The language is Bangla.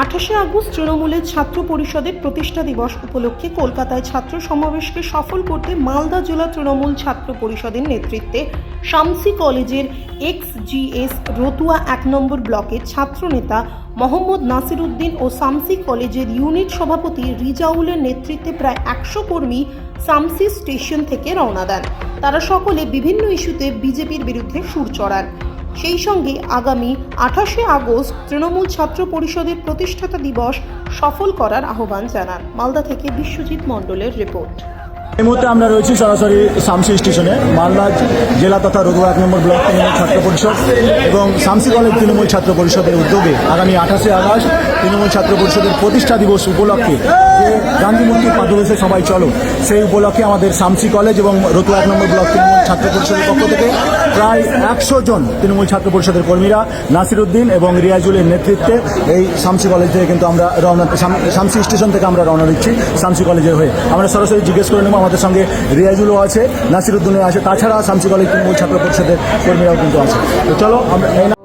আঠাশে আগস্ট তৃণমূলের ছাত্র পরিষদের প্রতিষ্ঠা দিবস উপলক্ষে কলকাতায় ছাত্র সমাবেশকে সফল করতে মালদা জেলা তৃণমূল ছাত্র পরিষদের নেতৃত্বে শামসি কলেজের এক্স জিএস রতুয়া এক নম্বর ব্লকের ছাত্রনেতা মোহাম্মদ নাসিরুদ্দিন ও শামসি কলেজের ইউনিট সভাপতি রিজাউলের নেতৃত্বে প্রায় একশো কর্মী শামসি স্টেশন থেকে রওনা দেন। তারা সকলে বিভিন্ন ইস্যুতে বিজেপির বিরুদ্ধে সুর চড়ান। সেই সঙ্গে আগামী আঠাশে আগস্ট তৃণমূল ছাত্র পরিষদের প্রতিষ্ঠাতা দিবস সফল করার আহ্বান জানান। মালদা থেকে বিশ্বজিৎ মণ্ডলের রিপোর্ট। এই মুহূর্তে আমরা রয়েছি সরাসরি শামসি স্টেশনে। মালদা জেলা তথা রঘুয়া এক নম্বর ব্লক তৃণমূল ছাত্র পরিষদ এবং শামসি কলেজ তৃণমূল ছাত্র পরিষদের উদ্যোগে আগামী আঠাশে আগস্ট তৃণমূল ছাত্র পরিষদের প্রতিষ্ঠা দিবস উপলক্ষে যে গান্ধী মূর্তির পাদদেশে সবাই চলো। সেই উপলক্ষে আমাদের শামসি কলেজ এবং রতুয়া এক নম্বর ব্লক তৃণমূল ছাত্র পরিষদের পক্ষ থেকে প্রায় একশো জন তৃণমূল ছাত্র পরিষদের কর্মীরা নাসিরুদ্দিন এবং রিয়াজুলের নেতৃত্বে এই শামসি কলেজ থেকে কিন্তু আমরা রওনা, শাম- শামসি স্টেশন থেকে আমরা রওনা দিচ্ছি শামসি কলেজের হয়ে। আমরা সরাসরি জিজ্ঞেস করে নেব আমাদের সঙ্গে রিয়াজুলও আছে নাসিরুদ্দিনও আছে, তাছাড়া শামসি কলেজ তৃণমূল ছাত্র পরিষদের কর্মীরাও কিন্তু আছে। তো চলো, আমরা